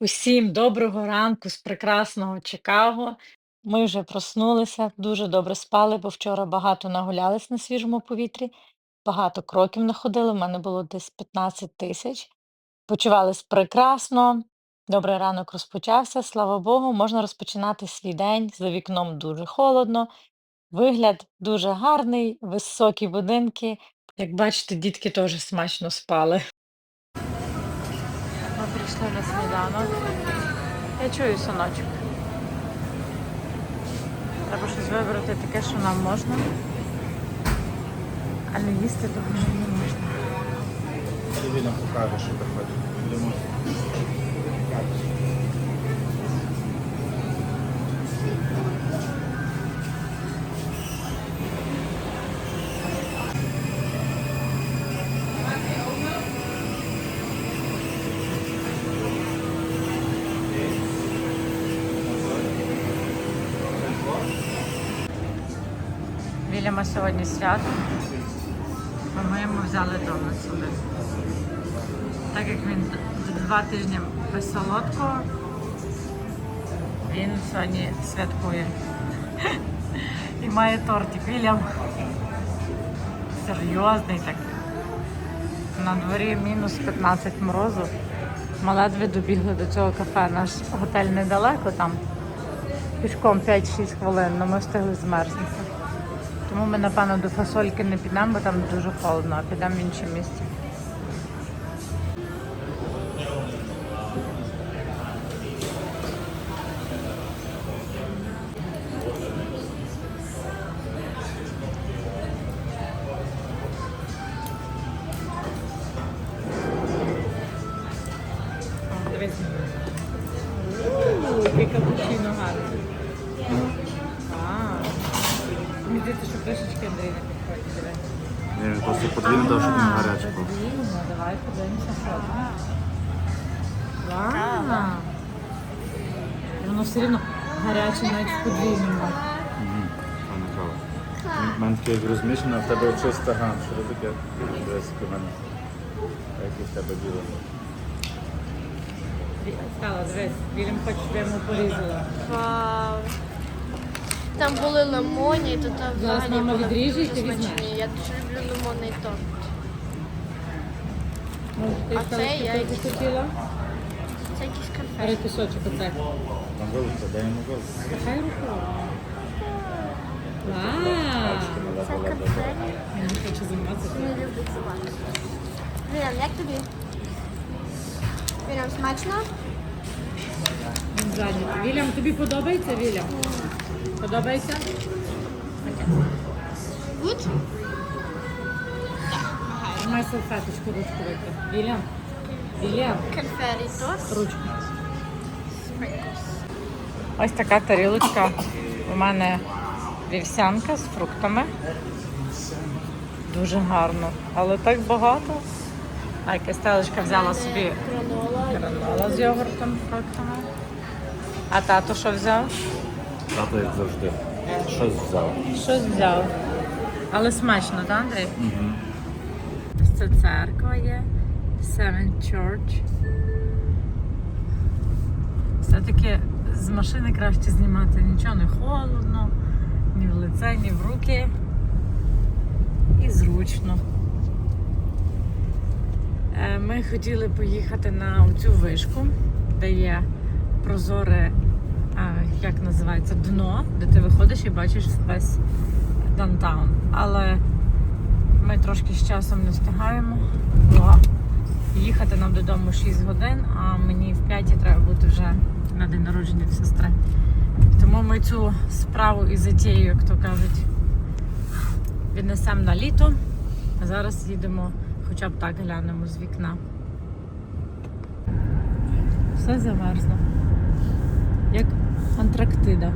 Усім доброго ранку з прекрасного Чикаго. Ми вже проснулися, дуже добре спали, бо вчора багато нагулялись на свіжому повітрі, багато кроків находили. У мене було десь 15 тисяч. Почувались прекрасно. Добрий ранок розпочався. Слава Богу, можна розпочинати свій день. За вікном дуже холодно. Вигляд дуже гарний, високі будинки. Як бачите, дітки теж смачно спали. Прийшли на сніданок. Я чую соночок. Треба щось вибрати таке, що нам можна. Але їсти того не можна. Тобі нам покаже, що приходить. Вільяма сьогодні свято. бо Ми йому взяли донат сюди. Так як він два тижні без солодкого, він сьогодні святкує. І має тортик. Вільям серйозний такий. На дворі мінус 15 морозу. Ми ледве добігли до цього кафе. Наш готель недалеко там. Пішком 5-6 хвилин, але ми встигли змерзнути. Тому ми, напевно, до фасольки не підемо, бо там дуже холодно, а підемо в інше місце. Все рівно гаряче навіть в подвійному. Угу. У мене таке як в тебе оце стаган. Що це таке? Дивись, у мене. Який в тебе біло. Стала, дивись, Вільям хоче, щоб я йому порізала. Вау. Там були лимоні, то там Зараз взагалі мама були відріже, і ти дуже візьмеш. смачні. Я дуже люблю лимонний торт. Ти А сказала, це що я ти їсть. хотіла? Це якісь конфети. Бери кусочок оце. На вилку, дай йому вилку. Хай руку. Вау! Це конфети. Я не хочу займатися. Не люблю цибати. Вірям, як тобі? Вірям, смачно? Він зайнятий. Вільям, тобі подобається, Вільям? Подобається? Гуд? Тримай салфеточку, ручку вийти. Вільям. Конфети Ось така тарілочка. У мене вівсянка з фруктами. Дуже гарно. Але так багато. А якась телечка взяла собі Гранола. гранола з йогуртом, фруктами. А тато що взяв? Тато, як завжди. Щось взяв. Щось взяв. Але смачно, так, Андрій? Угу. Це церква є. Seven Church. Все-таки з машини краще знімати нічого не холодно, ні в лице, ні в руки. І зручно. Е, Ми хотіли поїхати на цю вишку, де є прозоре, як називається, дно, де ти виходиш і бачиш весь даунтаун. Але ми трошки з часом не встигаємо. Бо їхати нам додому 6 годин, а мені в 5 треба бути вже на день народження сестри. Тому ми цю справу і затію, як то кажуть, віднесемо на літо. А зараз їдемо, хоча б так глянемо з вікна. Все замерзло. Як Антарктида.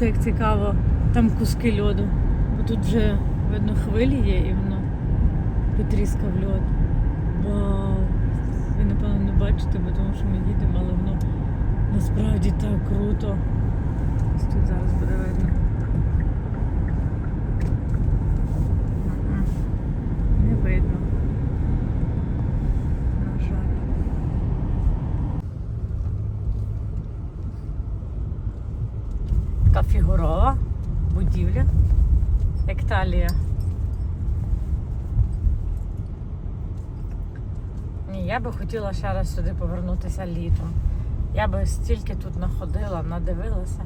Дивіться, як цікаво, там куски льоду. Бо тут вже видно хвилі є і воно потріскав льод. Вау! Ви напевно не бачите, бо тому що ми їдемо, але воно насправді так круто. Ось тут зараз буде видно. Мгм. Не видно. На жаль. Фігурова будівля, як талія. Ні, я би хотіла ще раз сюди повернутися літом. Я би стільки тут находила, надивилася.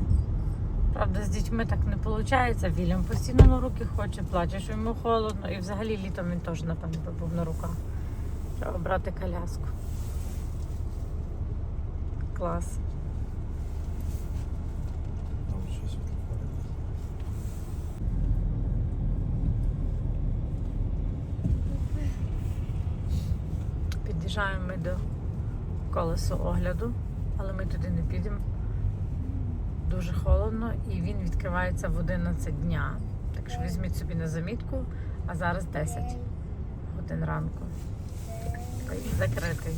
Правда, з дітьми так не виходить. Вільям постійно на руки хоче, плаче, що йому холодно. І взагалі літом він теж, напевно, був на руках. Треба брати коляску. Клас. Під'їжджаємо ми до колесу огляду, але ми туди не підемо. Дуже холодно і він відкривається в 11 дня. Так що візьміть собі на замітку, а зараз 10 годин ранку. Такий Закритий.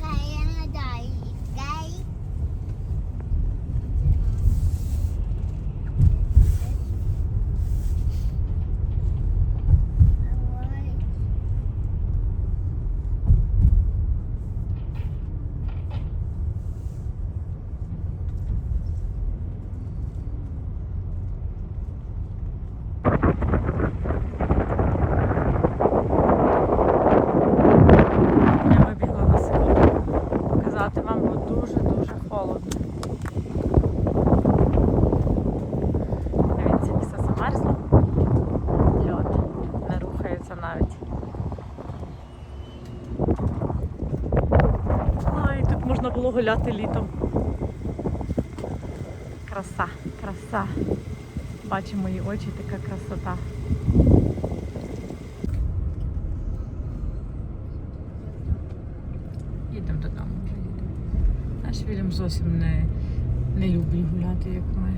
Kaya na dahil. Dahil. Я вибігла на село показати вам, бо дуже-дуже холодно. Дивіться, все замерзло. Льод не рухається навіть. Ай, тут можна було гуляти літом. Краса, краса. Бачу мої очі, така красота. Їдемо додому. Наш Вільям зовсім не, не любить гуляти, як ми.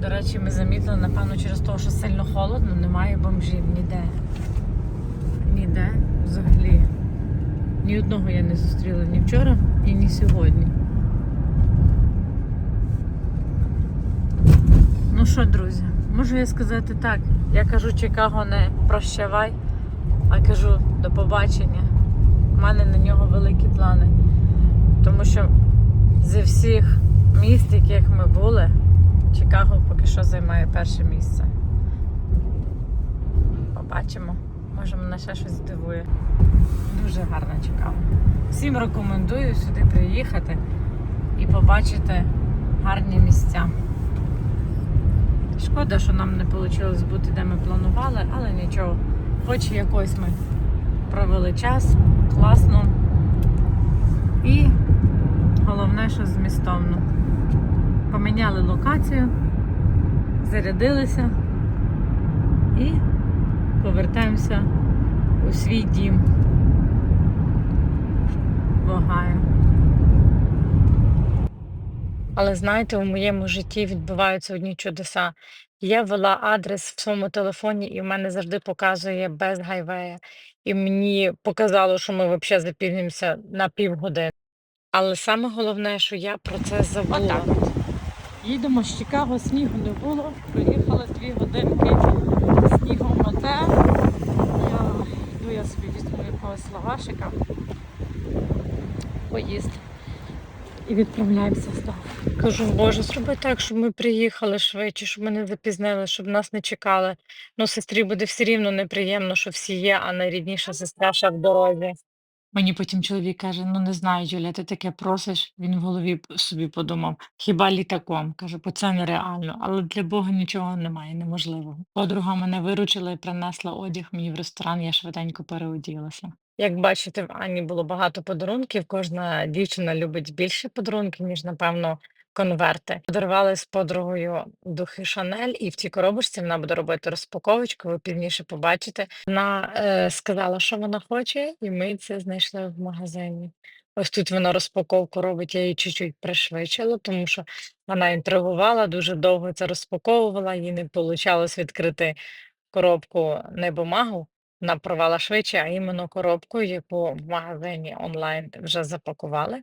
До речі, ми замітили, напевно, через те, що сильно холодно, немає бомжів ніде. Ніде взагалі. Ні одного я не зустріла ні вчора і ні сьогодні. Ну що, друзі, можу я сказати так. Я кажу Чикаго не прощавай, а кажу до побачення. У мене на нього великі плани. Тому що зі всіх міст, яких ми були, Чикаго поки що займає перше місце. Побачимо. Може мене ще щось здивує. Дуже гарно Чикаго. Всім рекомендую сюди приїхати і побачити гарні місця. Шкода, що нам не вийшло бути, де ми планували, але нічого. Хоч якось ми провели час, класно. І головне, що змістовно. Поміняли локацію, зарядилися і повертаємося у свій дім в Огайо. Але знаєте, у моєму житті відбуваються одні чудеса. Я ввела адрес в своєму телефоні, і в мене завжди показує без гайвея. І мені показало, що ми взагалі запізнімося на півгодини. Але саме головне, що я про це забула. Їдемо з Чикаго, снігу не було. Проїхали дві годинки снігом мете. Я йду я собі візьму якогось лавашика. Поїсти. І відправляємося знову. Кажу, Боже, зроби так, щоб ми приїхали швидше, щоб ми не запізнили, щоб нас не чекали. Ну, сестрі буде все рівно неприємно, що всі є, а найрідніша сестра ще в дорозі. Мені потім чоловік каже: ну не знаю, Юля, ти таке просиш. Він в голові собі подумав, хіба літаком? Каже, бо це нереально, але для Бога нічого немає, неможливого. Подруга мене виручила і принесла одяг мені в ресторан, я швиденько переоділася. Як бачите, в Ані було багато подарунків. Кожна дівчина любить більше подарунків, ніж, напевно, конверти. Подарували з подругою духи Шанель, і в цій коробочці вона буде робити розпаковочку. Ви пізніше побачите. Вона е, сказала, що вона хоче, і ми це знайшли в магазині. Ось тут вона розпаковку робить, я її чуть-чуть пришвидшила, тому що вона інтригувала, дуже довго це розпаковувала, їй не вийшло відкрити коробку не бумагу, вона порвала швидше, а іменно коробку, яку в магазині онлайн вже запакували.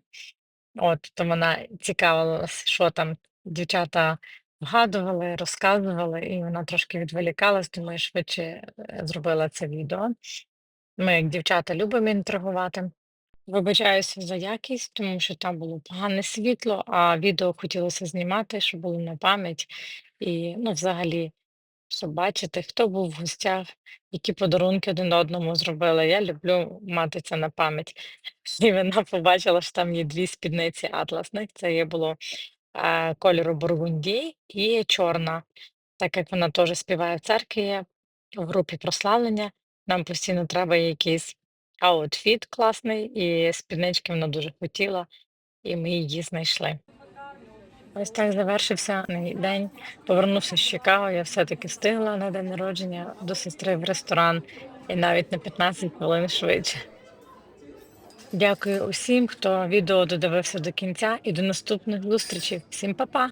От, то вона цікавилась, що там дівчата вгадували, розказували, і вона трошки відволікалась, тому я швидше е, зробила це відео. Ми, як дівчата, любимо інтригувати. Вибачаюся за якість, тому що там було погане світло, а відео хотілося знімати, щоб було на пам'ять. І, ну, взагалі, щоб бачити, хто був в гостях, які подарунки один одному зробили. Я люблю мати це на пам'ять. І вона побачила, що там є дві спідниці атласних. Це є було е, кольору бургунді і чорна. Так як вона теж співає в церкві в групі прославлення, нам постійно треба якийсь аутфіт класний, і спіднички вона дуже хотіла, і ми її знайшли. Ось так завершився мій день. Повернувся з Чикаго. Я все-таки встигла на день народження до сестри в ресторан і навіть на 15 хвилин швидше. Дякую усім, хто відео додивився до кінця, і до наступних зустрічей. Всім па-па!